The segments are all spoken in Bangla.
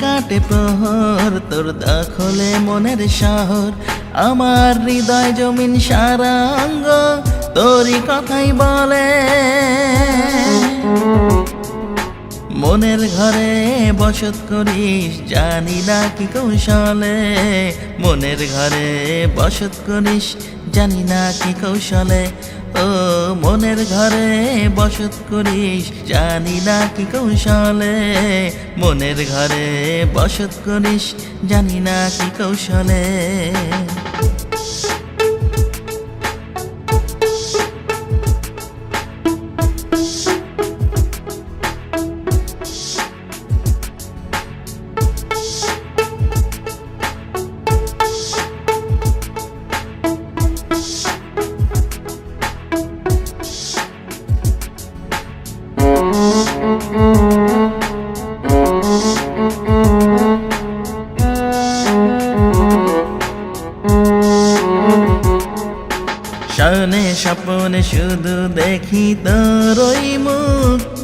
কাটে প্রহর, তোর দখলে মনের শহর। আমার হৃদয় জমিন সারাঙ্গ, তোরই কথাই বলে। মনের ঘরে বসত করিস, জানি না কি কৌশলে। মনের ঘরে বসত করিস জানি না কি কৌশলে। ও, মনের ঘরে বসত করিস, জানি না কি কৌশলে। মনের ঘরে বসত করিস, জানি না কি কৌশলে। শয়নে স্বপনে শুধু দেখি তোর ওই মুখ।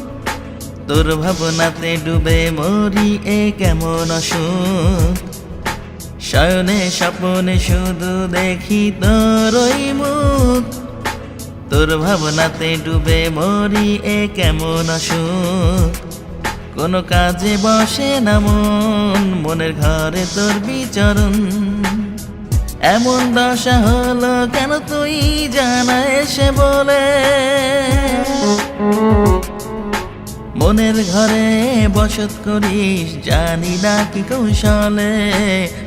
তোর ভাবনাতে ডুবে মরি এ কেমন অসুখ? শয়নে স্বপনে শুধু দেখি তোর ওই মুখ। তোর ভাবনাতে ডুবে মরি এ কেমন অসুখ? কোনো কাজে বসে না মন, মনের ঘরে তোর বিচরণ। এমন দশা হলো কেন তুই জানা এসে বলে? মনের ঘরে বসত করিস, জানি না কি কৌশলে।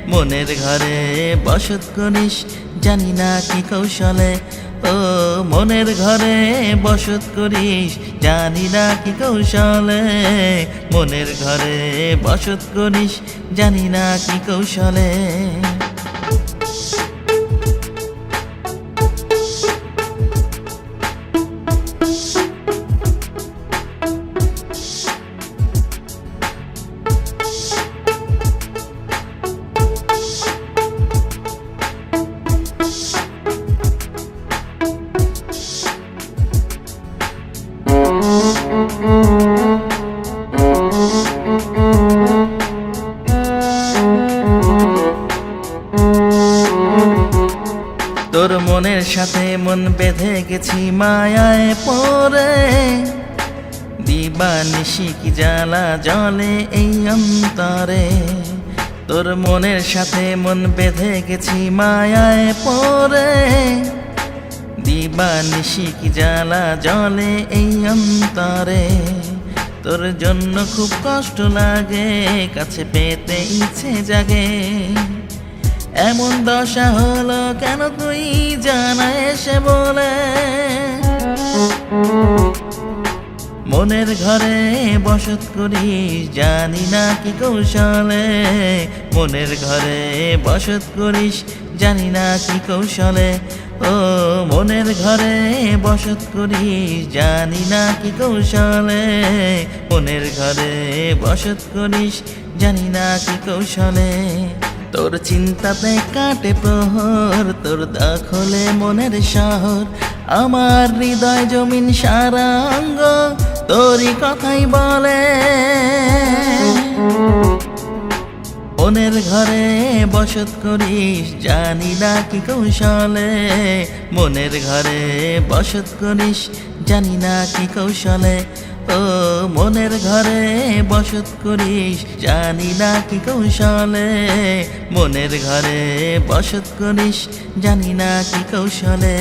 মনের ঘরে বসত করিস, জানি না কি কৌশলে। ও, মনের ঘরে বসত করিস, জানি না কি কৌশলে। মনের ঘরে বসত করিস, জানি না কি কৌশলে। সাথে মন বেঁধে গেছি মায়ায় পরে দিবা নিশি কি জ্বালা জলে এই অন্তরে। তোর মনের সাথে মন বেঁধে গেছি মায়ায় পরে দিবা নিশি কি জ্বালা জলে এই অন্তরে। তোর জন্য খুব কষ্ট লাগে, কাছে পেতে ইচ্ছে জাগে। এমন দশা হলো কেন তুই জানা এসে বলে? মনের ঘরে বসত করিস, জানি না কি কৌশলে। মনের ঘরে বসত করিস, জানি না কি কৌশলে। ও, মনের ঘরে বসত করিস, জানি না কি কৌশলে। মনের ঘরে বসত করিস, জানি না কি কৌশলে। তোর চিন্তাতে কাটে প্রহর, তোর দখলে মনের শহর। আমার হৃদয় জমিন সারাঙ্গ, তোরই কথাই বলে। মনের ঘরে বসত করিস, জানি না কি কৌশলে। মনের ঘরে বসত করিস, জানি না কি কৌশলে। মনের ঘরে বসত করিস, জানি না কি কৌশলে। মনের ঘরে বসত করিস, জানি না কি কৌশলে।